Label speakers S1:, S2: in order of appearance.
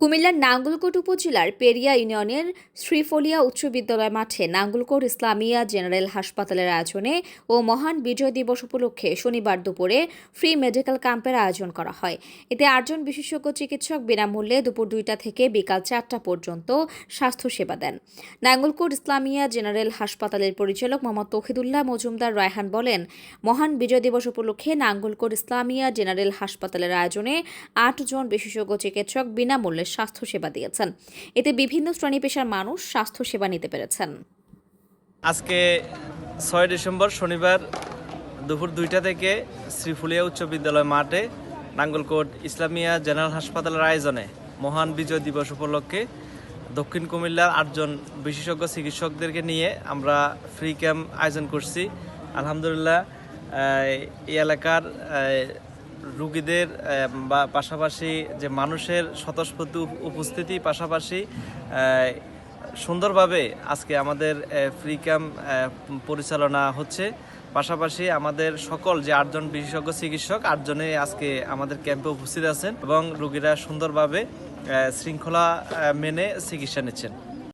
S1: কুমিল্লার নাঙ্গলকোট উপজেলার পেরিয়া ইউনিয়নের শ্রীফলিয়া উচ্চ বিদ্যালয় মাঠে নাঙ্গলকোট ইসলামিয়া জেনারেল হাসপাতালের আয়োজনে ও মহান বিজয় দিবস উপলক্ষে শনিবার দুপুরে ফ্রি মেডিকেল ক্যাম্পের আয়োজন করা হয়। এতে আটজন বিশেষজ্ঞ চিকিৎসক বিনামূল্যে দুপুর দুইটা থেকে বিকাল চারটা পর্যন্ত স্বাস্থ্যসেবা দেন। নাঙ্গলকোট ইসলামিয়া জেনারেল হাসপাতালের পরিচালক মোহাম্মদ তৌহিদুল্লাহ মজুমদার রায়হান বলেন, মহান বিজয় দিবস উপলক্ষে নাঙ্গলকোট ইসলামিয়া জেনারেল হাসপাতালের আয়োজনে আটজন বিশেষজ্ঞ চিকিৎসক বিনামূল্যে স্বাস্থ্যসেবা দিয়েছেন। এতে বিভিন্ন শ্রেণি পেশার মানুষ স্বাস্থ্যসেবা নিতে পেরেছেন।
S2: আজকে ছয় ডিসেম্বর শনিবার দুপুর দুইটা থেকে শ্রীফুলিয়া উচ্চ বিদ্যালয় মাঠে নাঙ্গলকোট ইসলামিয়া জেনারেল হাসপাতালের আয়োজনে মহান বিজয় দিবস উপলক্ষে দক্ষিণ কুমিল্লার আটজন বিশেষজ্ঞ চিকিৎসকদেরকে নিয়ে আমরা ফ্রি ক্যাম্প আয়োজন করছি। আলহামদুলিল্লাহ এই এলাকার রুগীদের বা পাশাপাশি যে মানুষের স্বতঃস্ফূর্ত উপ- উপস্থিতি, পাশাপাশি সুন্দরভাবে আজকে আমাদের ফ্রি ক্যাম্প পরিচালনা হচ্ছে। পাশাপাশি আমাদের সকল যে আটজন বিশেষজ্ঞ চিকিৎসক, আটজনে আজকে আমাদের ক্যাম্পে উপস্থিত আছেন এবং রুগীরা সুন্দরভাবে শৃঙ্খলা মেনে চিকিৎসা নিচ্ছেন।